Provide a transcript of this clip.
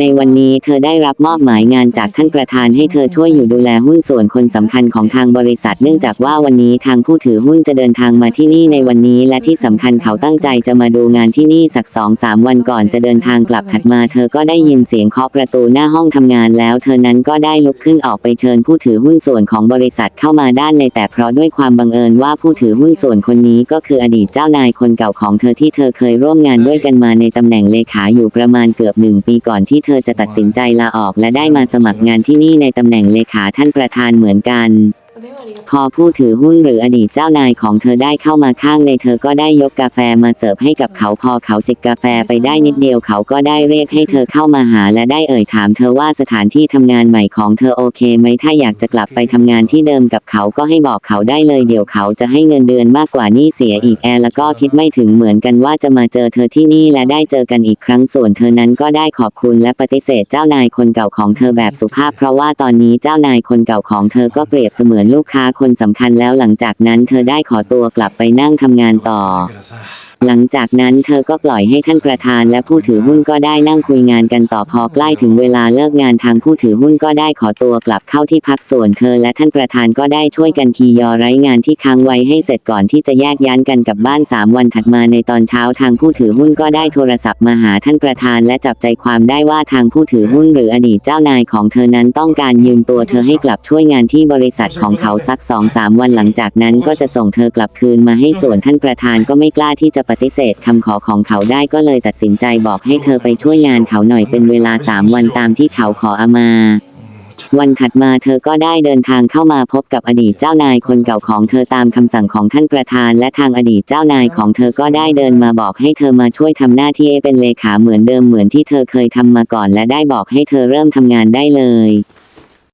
ในวันนี้เธอได้รับมอบหมายงานจากท่านประธานให้เธอช่วยอยู่ดูแลหุ้นส่วนคนสำคัญของทางบริษัท เนื่องจากว่าวันนี้ทางผู้ถือหุ้นจะเดินทางมาที่นี่ในวันนี้ และที่สำคัญเขาตั้งใจจะมาดูงานที่นี่สักสองสามวันก่อนจะเดินทางกลับถัดมา เธอก็ได้ยินเสียงเคาะประตูหน้าห้องทำงานแล้ว เธอนั้นก็ได้ลุกขึ้นออกไปเชิญผู้ถือหุ้นส่วนของบริษัทเข้ามาด้านในแต่เพราะด้วยความบังเอิญว่าผู้ถือหุ้นส่วนคนนี้ก็คืออดีตเจ้านายคนเก่าของเธอที่เธอเคยร่วมงานด้วยกันมาในตำแหน่งเลขาอยู่ประมาณเกือบหนึ่งปีก่อนที่เธอจะตัดสินใจลาออกและได้มาสมัครงานที่นี่ในตำแหน่งเลขาท่านประธานเหมือนกัน พอผู้ถือหุ้นหรืออดีตเจ้านายของเธอได้เข้ามาข้างในเธอก็ได้ยกกาแฟมาเสิร์ฟให้กับเขาพอเขาจิบกาแฟไปได้นิดเดียวเขาก็ได้เรียกให้เธอเข้ามาหาและได้เอ่ยถามเธอว่าสถานที่ทำงานใหม่ของเธอโอเคไหมถ้าอยากจะกลับไปทำงานที่เดิมกับเขาก็ให้บอกเขาได้เลยเดี๋ยวเขาจะให้เงินเดือนมากกว่านี่เสียอีกแอร์แล้วก็คิดไม่ถึงเหมือนกันว่าจะมาเจอเธอที่นี่และได้เจอกันอีกครั้งส่วนเธอนั้นก็ได้ขอบคุณและปฏิเสธเจ้านายคนเก่าของเธอแบบสุภาพ เพราะว่าตอนนี้เจ้านายคนเก่าของเธอก็เปรียบเสมือนลูกค้าคนสำคัญแล้วหลังจากนั้นเธอได้ขอตัวกลับไปนั่งทำงานต่อ หลังจากนั้นเธอก็ปล่อยให้ท่านประธานและผู้ถือหุ้นก็ได้นั่งคุยงานกันต่อพอใกล้ถึงเวลาเลิกงานทางผู้ถือหุ้นก็ได้ขอตัวกลับเข้าที่พักส่วนเธอและท่านประธานก็ได้ช่วยกันคีย์ยอไร้งานที่ค้างไว้ให้เสร็จก่อนที่จะแยกย้ายกันกลับบ้าน 3 วันถัดมาในตอนเช้าทางผู้ถือหุ้นก็ได้โทรศัพท์มาหาท่านประธานและจับใจความได้ว่าทางผู้ถือหุ้นหรืออดีตเจ้านายของเธอนั้นต้องการยืมตัวเธอให้กลับช่วยงานที่บริษัทของเขาสักสองสามวันหลังจากนั้นก็จะส่งเธอกลับคืนมาให้ส่วนท่านประธานก็ไม่กล้าที่จะปฏิเสธคำขอของเขาได้ก็เลยตัดสินใจบอกให้เธอไปช่วยงานเขาหน่อยเป็นเวลาสามวันตามที่เขาขออามา วันถัดมาเธอก็ได้เดินทางเข้ามาพบกับอดีตเจ้านายคนเก่าของเธอตามคำสั่งของท่านประธาน และทางอดีตเจ้านายของเธอก็ได้เดินมาบอกให้เธอมาช่วยทำหน้าที่เป็นเลขาเหมือนเดิมเหมือนที่เธอเคยทำมาก่อน และได้บอกให้เธอเริ่มทำงานได้เลย